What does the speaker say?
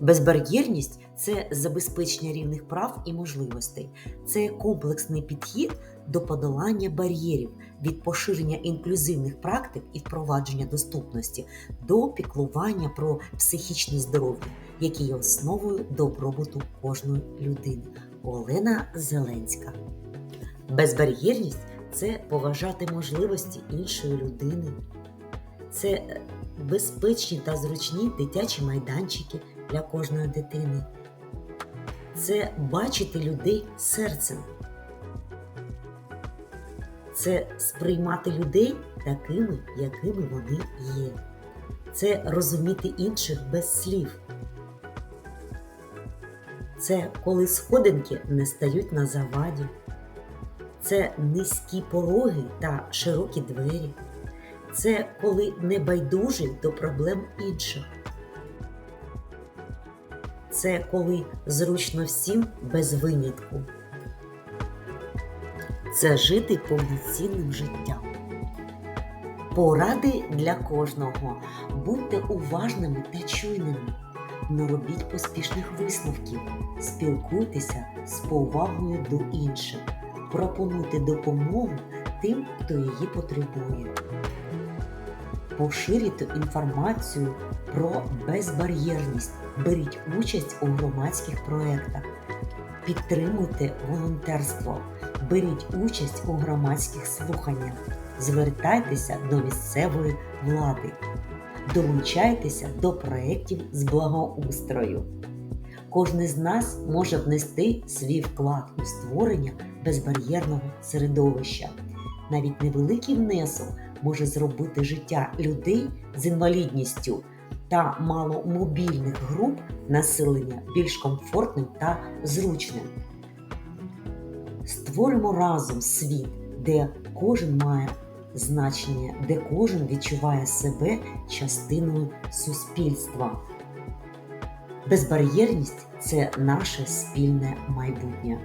Безбар'єрність це забезпечення рівних прав і можливостей, це комплексний підхід до подолання бар'єрів від поширення інклюзивних практик і впровадження доступності до піклування про психічне здоров'я, які є основою добробуту кожної людини. Олена Зеленська. Безбар'єрність це поважати можливості іншої людини. Це е, безпечні та зручні дитячі майданчики для кожної дитини. Це бачити людей серцем. Це сприймати людей такими, якими вони є. Це розуміти інших без слів. Це коли сходинки не стають на заваді. Це низькі пороги та широкі двері. Це коли не байдужий до проблем інших. Це коли зручно всім без винятку. Це жити повноцінним життям. Поради для кожного. Будьте уважними та чуйними. Не робіть поспішних висновків. Спілкуйтеся з повагою до інших. Пропонуйте допомогу тим, хто її потребує. Поширюйте інформацію про безбар'єрність. Беріть участь у громадських проєктах. Підтримуйте волонтерство. Беріть участь у громадських слуханнях. Звертайтеся до місцевої влади. Долучайтеся до проєктів з благоустрою. Кожен з нас може внести свій вклад у створення безбар'єрного середовища. Навіть невеликий внесок може зробити життя людей з інвалідністю та маломобільних груп населення більш комфортним та зручним. Створимо разом світ, де кожен має значення, де кожен відчуває себе частиною суспільства. Безбар'єрність це наше спільне майбутнє.